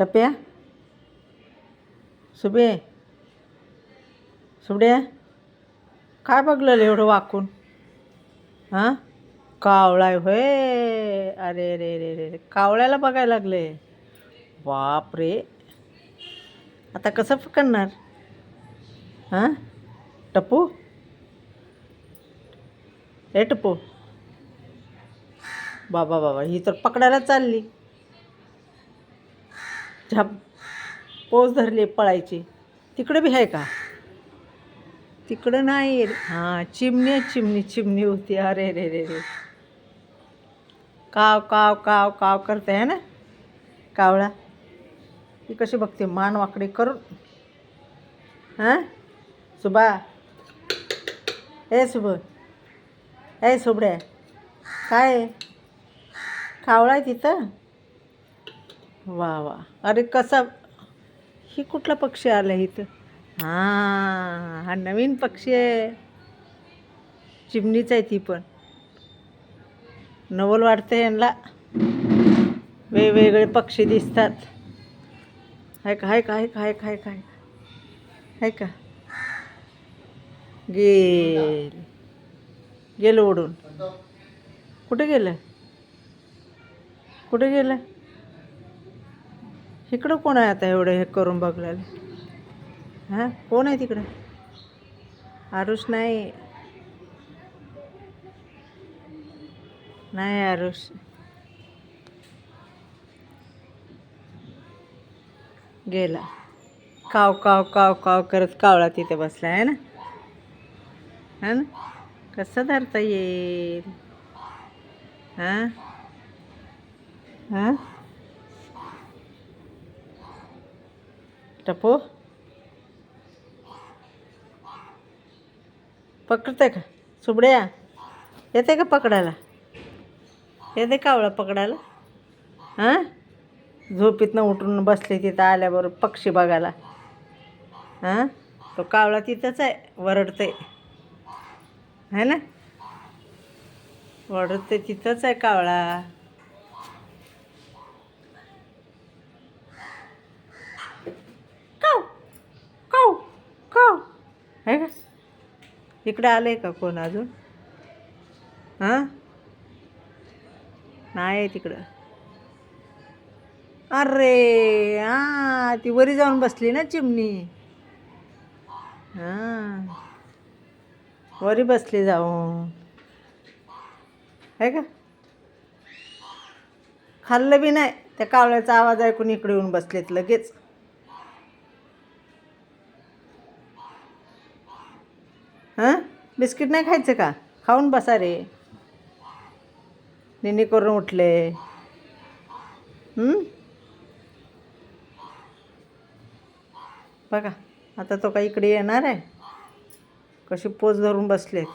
टप्या. सुबे सुबड्या काय बघलं एवढं वाकून? हां? कावळा होय. अरे रे रे रे रे कावळ्याला बघायला लागले. बाप रे आता कसं पकडणार? हां? टप्पू ए टप्पू बाबा बाबा ही तर पकडायला चालली. झप पोच धरली पळायची. तिकडे बी आहे का? तिकडं नाही. हां चिमणी आहे, चिमणी चिमणी होती. अरे रे रे रे. काव काव काव काव करते आहे ना? कावळा. ती कशी बघते? मान वाकडी करून. हां? सुबा. ए सुब. ए सुबड्या. काय? कावळा आहे तिथं? वा वा. अरे कसा? ही कुठला पक्षी आला इथं? हां हा नवीन पक्षी आहे. चिमणीच आहे ती पण. नवल वाटतं यांना वेगवेगळे पक्षी दिसतात. हाय का हाय का हाय का हाय का आहे का का? गेल. गेलं ओढून. कुठे गेलं? कुठे गेलं? इकडं कोण आहे आता एवढं हे करून बघलेलं? हां? कोण आहे तिकडं? आरुष नाही. नाही आरुष. गेला. काव काव काव काव करत कावळा तिथे बसला आहे ना? हां ना? कसं धरता येईल? हां? हां? टपो. पकडते का? सुबड्या येते का पकडायला? येते कावळा पकडायला? हां? झोपीतनं उठून बसले तिथं आल्याबरोबर पक्षी बघायला. हां? तो कावळा तिथंच आहे वरडते है ना? वरडते तिथंच आहे कावळा काव काव काव आहे का? इकडं आलं आहे का कोण अजून? हां? नाही तिकडं. अरे हां ती वरी जाऊन बसली ना चिमणी. हां. वरी बसली जाऊन. आहे का? खाल्लं बी नाही. त्या कावळ्याचा आवाज ऐकून इकडे येऊन बसलेत लगेच. बिस्किट नाही खायचं का? खाऊन बसा रे. निनी करून उठले. बघा आता तो काही इकडे येणार आहे. कशी पोच धरून बसलेत.